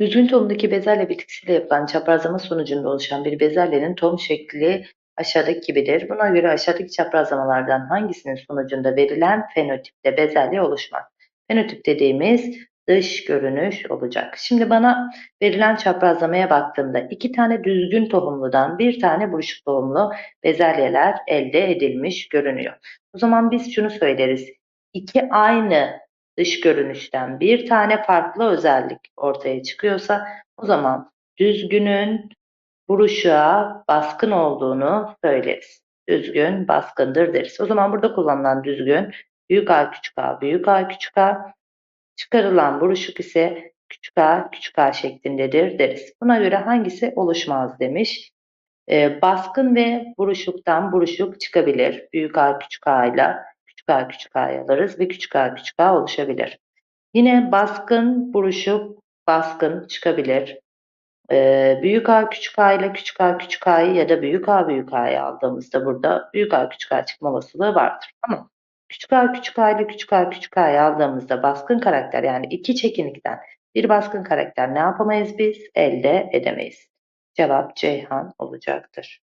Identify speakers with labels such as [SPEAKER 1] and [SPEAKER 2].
[SPEAKER 1] Düzgün tohumdaki bezelye bitkisiyle yapılan çaprazlama sonucunda oluşan bir bezelyenin tohum şekli aşağıdaki gibidir. Buna göre aşağıdaki çaprazlamalardan hangisinin sonucunda verilen fenotipte bezelye oluşmaz? Fenotip dediğimiz dış görünüş olacak. Şimdi bana verilen çaprazlamaya baktığımda iki tane düzgün tohumludan bir tane buruşuk tohumlu bezelyeler elde edilmiş görünüyor. O zaman biz şunu söyleriz. İki aynı dış görünüşten bir tane farklı özellik ortaya çıkıyorsa o zaman düzgünün buruşuğa baskın olduğunu söyleriz. Düzgün baskındır deriz. O zaman burada kullanılan düzgün büyük A küçük A büyük A küçük A çıkarılan buruşuk ise küçük a küçük a şeklindedir deriz. Buna göre hangisi oluşmaz demiş. Ee, baskın ve buruşuktan buruşuk çıkabilir. Büyük a küçük a ile a küçük a alırız ve küçük a küçük a oluşabilir. Yine baskın buruşuk baskın çıkabilir. Ee, büyük a küçük a ile küçük a küçük a'yı ya da büyük a büyük a'yı aldığımızda burada büyük a küçük a çıkma olasılığı vardır. Ama küçük a küçük a ile küçük a küçük a'yı aldığımızda baskın karakter yani iki çekinikten bir baskın karakter ne yapamayız biz? Elde edemeyiz. Cevap Ceyhan olacaktır.